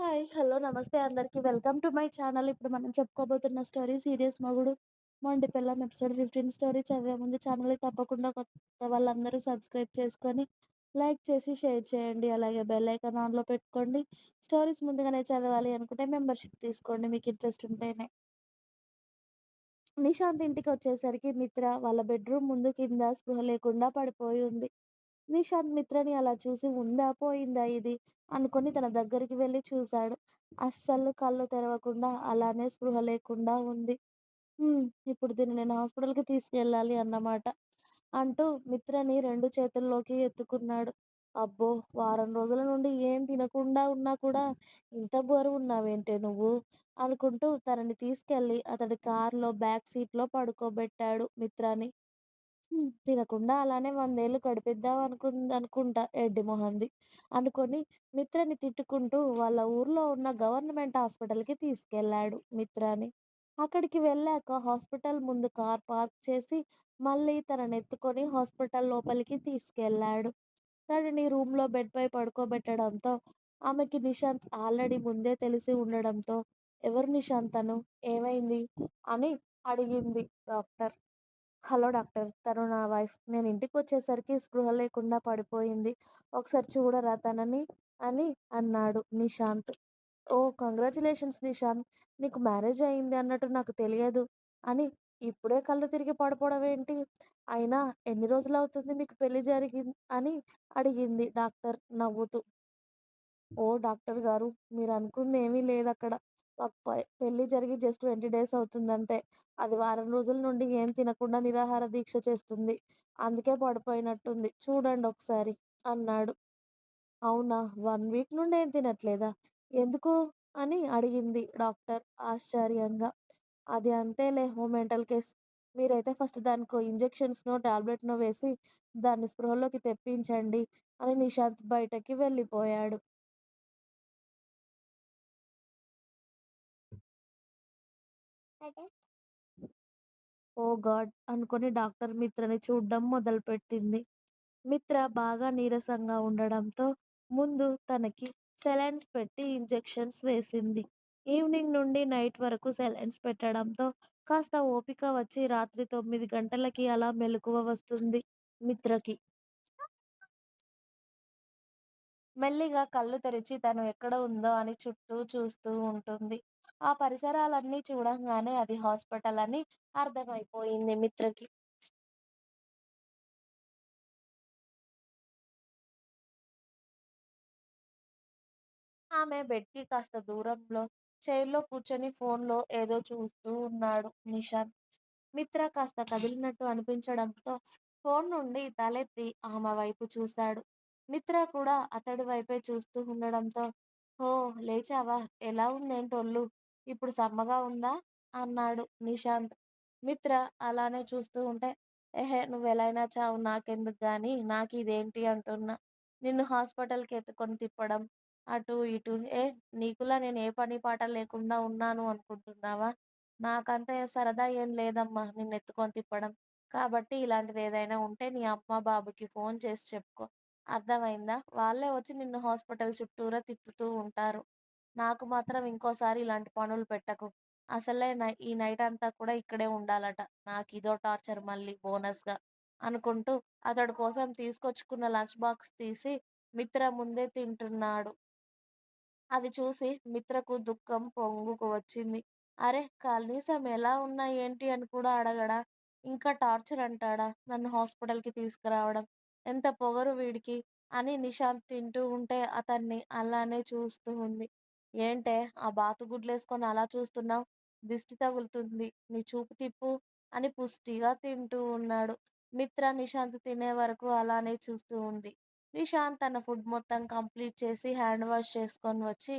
Hi. Hello. నమస్తే అందరికీ welcome to my channel. ఇప్పుడు మనం చెప్పుకోబోతున్న స్టోరీ 'సీరియస్ మగుడు మొండి పిల్లం ఎపిసోడ్ 15 స్టోరీ చదివే ముందు ఛానల్‌ని తప్పకుండా కొత్త వాళ్ళందరూ సబ్స్క్రైబ్ చేసుకొని, లైక్ చేసి, షేర్ చేయండి. అలాగే బెల్ ఐకాన్ ఆన్‌లో పెట్టుకోండి. స్టోరీస్ ముందుగానే చదవాలి అనుకుంటే మెంబర్‌షిప్ తీసుకోండి మీకు ఇంట్రెస్ట్ ఉంటేనే. నిశాంత్ ఇంటికొచ్చేసరికి మిత్ర వాళ్ళ బెడ్‌రూమ్ ముందు కింద స్పృహ లేకుండా పడిపోయి ఉంది. నిషాద్ మిత్రని అలా చూసి ఉందా? పోయిందా ఇది? అనుకుని తన దగ్గరికి వెళ్ళి చూశాడు. అస్సలు కళ్ళు తెరవకుండా అలానే స్పృహ లేకుండా ఉంది. ఇప్పుడు దీన్ని నేను హాస్పిటల్‌కి తీసుకెళ్ళాలి అన్నమాట. అంటూ మిత్రని రెండు చేతుల్లోకి ఎత్తుకున్నాడు. అబ్బో! వారం రోజుల నుండి ఏం తినకుండా ఉన్నా కూడా ఇంత బరువున్నావేంటే నువ్వు? అనుకుంటూ తనని తీసుకెళ్ళి అతడి కార్‌లో బ్యాక్ సీట్‌లో పడుకోబెట్టాడు మిత్రని. హ్మ్. తినకుండా అలానే వందేళ్ళు గడిపిద్దాం అనుకుంది అనుకుంటా ఎడ్డి మొహంది. అనుకొని మిత్రని తిట్టుకుంటూ వాళ్ళ ఊర్లో ఉన్న గవర్నమెంట్ హాస్పిటల్‌కి తీసుకెళ్ళాడు మిత్రని. అక్కడికి వెళ్ళాక హాస్పిటల్ ముందు కార్ పార్క్ చేసి మళ్ళీ తననెత్తుకొని హాస్పిటల్ లోపలికి తీసుకెళ్ళాడు. తనని రూమ్‌లో బెడ్‌పై పడుకోబెట్టడంతో ఆమెకి నిశాంత్ ఆల్రెడీ ముందే తెలిసి ఉండడంతో ఎవరు నిశాంత్ తను? ఏమైంది? అని అడిగింది డాక్టర్. Hello doctor. తను నా వైఫ్. నేను ఇంటికి వచ్చేసరికి స్పృహ లేకుండా పడిపోయింది. ఒకసారి చూడరా తనని? అని అన్నాడు నిశాంత్. ఓ కంగ్రాచులేషన్స్ నిశాంత్. నీకు మ్యారేజ్ అయింది అన్నట్టు నాకు తెలియదు. అని ఇప్పుడే కళ్ళు తిరిగి పడిపోవడం ఏంటి అయినా ఎన్ని రోజులు అవుతుంది మీకు పెళ్ళి జరిగింది అని అడిగింది డాక్టర్ నవ్వుతూ. ఓ డాక్టర్ గారు మీరు అనుకుంది ఏమీ లేదు అక్కడ పెళ్ళి జరిగి జస్ట్ 20 డేస్ అవుతుందంతే. అది వారం రోజుల నుండి ఏం తినకుండా నిరాహార దీక్ష చేస్తుంది. అందుకే పడిపోయినట్టుంది. చూడండి ఒకసారి అన్నాడు. అవునా! వన్ వీక్ నుండి ఏం తినట్లేదా? ఎందుకు? అని అడిగింది డాక్టర్ ఆశ్చర్యంగా. అది అంతేలే హో మెంటల్ కేస్. మీరైతే ఫస్ట్ దానికో ఇంజెక్షన్స్‌నో, టాబ్లెట్‌నో వేసి దాన్ని స్పృహలోకి తెప్పించండి అని నిశాంత్ బయటకి వెళ్ళిపోయాడు. ఓ గాడ్! అనుకుని డాక్టర్ మిత్రని చూడ్డం మొదలుపెట్టింది. మిత్ర బాగా నీరసంగా ఉండడంతో ముందు తనకి సెలైన్స్ పెట్టి ఇంజెక్షన్స్ వేసింది. ఈవినింగ్ నుండి నైట్ వరకు సెలైన్స్ పెట్టడంతో కాస్త ఓపిక వచ్చి రాత్రి తొమ్మిది గంటలకి అలా మెలకువ వస్తుంది మిత్రకి. మెల్లిగా కళ్ళు తెరిచి తను ఎక్కడ ఉందో అని చుట్టూ చూస్తూ ఉంటుంది. ఆ పరిసరాలన్నీ చూడంగానే అది హాస్పిటల్ అని అర్థమైపోయింది మిత్రకి. ఆమె బెడ్‌కి కాస్త దూరంలో చైర్‌లో కూర్చొని ఫోన్‌లో ఏదో చూస్తూ ఉన్నాడు నిషాంత్ మిత్ర కాస్త కదిలినట్టు అనిపించడంతో ఫోన్ నుండి తలెత్తి ఆమె వైపు చూశాడు. మిత్ర కూడా అతడి వైపే చూస్తూ ఉండడంతో ఓ లేచావా? ఎలా ఉందేంటోళ్ళు ఇప్పుడు సమ్మగా ఉందా? అన్నాడు నిశాంత్. మిత్ర అలానే చూస్తూ ఉంటే ఎహే! నువ్వెలైనా చావు నాకెందుకు గాని నాకు ఇదేంటి అంటున్నా. నిన్ను హాస్పిటల్‌కి ఎత్తుకొని తిప్పడం, అటు ఇటు ఏ నీకులా నేను ఏ పని పాట లేకుండా ఉన్నాను అనుకుంటున్నావా? నాకంత సరదా ఏం లేదమ్మా నిన్ను ఎత్తుకొని తిప్పడం. కాబట్టి ఇలాంటిది ఏదైనా ఉంటే నీ అమ్మ, బాబుకి ఫోన్ చేసి చెప్పుకో. అర్థమైందా? వాళ్ళే వచ్చి నిన్ను హాస్పిటల్ చుట్టూరా తిప్పుతూ ఉంటారు. నాకు మాత్రం ఇంకోసారి ఇలాంటి పనులు పెట్టకు. అసలే నై ఈ నైటంతా కూడా ఇక్కడే ఉండాలట. నాకిదో టార్చర్ మళ్ళీ బోనస్‌గా అనుకుంటూ అతడి కోసం తీసుకొచ్చుకున్న లంచ్ బాక్స్ తీసి మిత్ర ముందే తింటున్నాడు. అది చూసి మిత్రకు దుఃఖం పొంగుకు వచ్చింది. అరె! కనీసం ఎలా ఉన్నా ఏంటి అని కూడా అడగడా? ఇంకా టార్చర్ అంటాడా నన్ను హాస్పిటల్‌కి తీసుకురావడం. ఎంత పొగరు వీడికి అని నిశాంత్ తింటూ ఉంటే అతన్ని అలానే చూస్తూ ఉంది. ఏంటే ఆ బాతుగుడ్లేసుకొని అలా చూస్తున్నావు దిష్టి తగులుతుంది. నీ చూపు తిప్పు అని పుష్టిగా తింటూ ఉన్నాడు. మిత్ర నిశాంత్ తినే వరకు అలానే చూస్తూ ఉంది. నిశాంత్ తన ఫుడ్ మొత్తం కంప్లీట్ చేసి హ్యాండ్ వాష్ చేసుకొని వచ్చి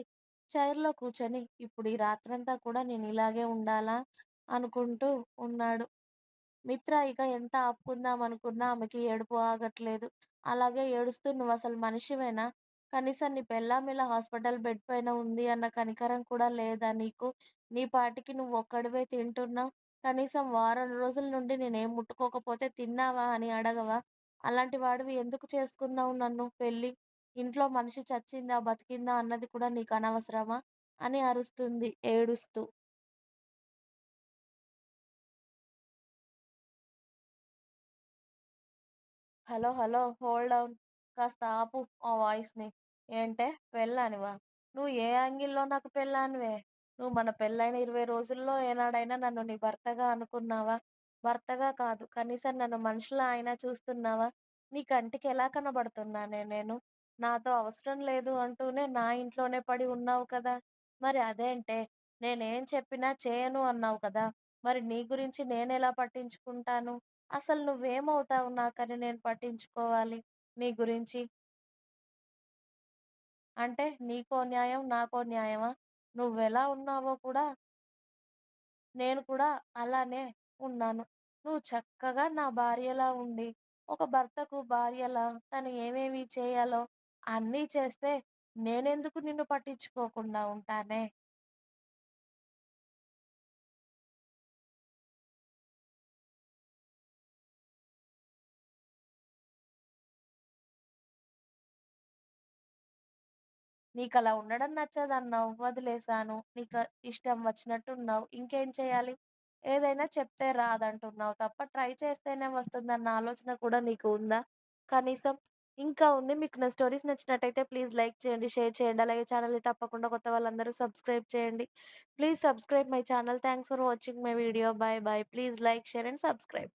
చైర్‌లో కూర్చొని ఇప్పుడు ఈ రాత్రంతా కూడా నేను ఇలాగే ఉండాలా? అనుకుంటూ ఉన్నాడు. మిత్ర ఇక ఎంత ఆపుకుందాం అనుకున్నా ఆమెకి ఏడుపు ఆగట్లేదు. అలాగే ఏడుస్తూ నువ్వసలు మనిషివేనా? కనీసం నీ పెళ్ళాం ఇలా హాస్పిటల్ బెడ్ పైన ఉంది అన్న కనికరం కూడా లేదా నీకు? నీ పాటికి నువ్వు ఒక్కడివే తింటున్నావ్. కనీసం వారం రోజుల నుండి నేనేం ముట్టుకోకపోతే తిన్నావా అని అడగవా? అలాంటి వాడివి ఎందుకు చేసుకున్నావు నన్ను పెళ్ళి ఇంట్లో మనిషి చచ్చిందా, బతికిందా అన్నది కూడా నీకు అనవసరమా అని అరుస్తుంది ఏడుస్తూ. హలో! హలో! Hold on. కాస్త ఆపు ఆ వాయిస్‌ని. ఏంటే పెళ్ళానివా? నువ్వు ఏ యాంగిల్‌లో నాకు పెళ్ళానివే? నువ్వు మన పెళ్ళైన 20 రోజుల్లో ఏనాడైనా నన్ను నీ భర్తగా అనుకున్నావా? భర్తగా కాదు, కనీసం నన్ను మనుషులా అయినా చూస్తున్నావా? నీ కంటికి ఎలా కనబడుతున్నానే నేను? నాతో అవసరం లేదు అంటూనే నా ఇంట్లోనే పడి ఉన్నావు కదా! మరి అదేంటే? నేనేం చెప్పినా చేయను అన్నావు కదా! మరి నీ గురించి నేనెలా పట్టించుకుంటాను? అసలు నువ్వేమవుతావు నాకని నేను పట్టించుకోవాలి నీ గురించి? అంటే నీకో న్యాయం, నాకో న్యాయమా? నువ్వెలా ఉన్నావో కూడా నేను కూడా అలానే ఉన్నాను. నువ్వు చక్కగా నా భార్యలా ఉండి, ఒక భర్తకు భార్యలా తను ఏమేమి చేయాలో అన్నీ చేస్తే నేనెందుకు నిన్ను పట్టించుకోకుండా ఉంటానే? నీకలా ఉండడం నచ్చదన్నావు. వదిలేసాను. నీకు ఇష్టం వచ్చినట్టున్నావు. ఇంకేం చేయాలి? ఏదైనా చెప్తే రాదంటున్నావు తప్ప ట్రై చేస్తేనే వస్తుందన్న ఆలోచన కూడా నీకు ఉందా? కనీసం ఇంకా ఉంది. మీకు నా స్టోరీస్ నచ్చినట్టయితే ప్లీజ్ లైక్ చేయండి, షేర్ చేయండి. అలాగే ఛానల్‌ని తప్పకుండా కొత్త వాళ్ళందరూ సబ్స్క్రైబ్ చేయండి. Please subscribe my channel. Thanks for watching my video. Bye bye. Please like, share and subscribe.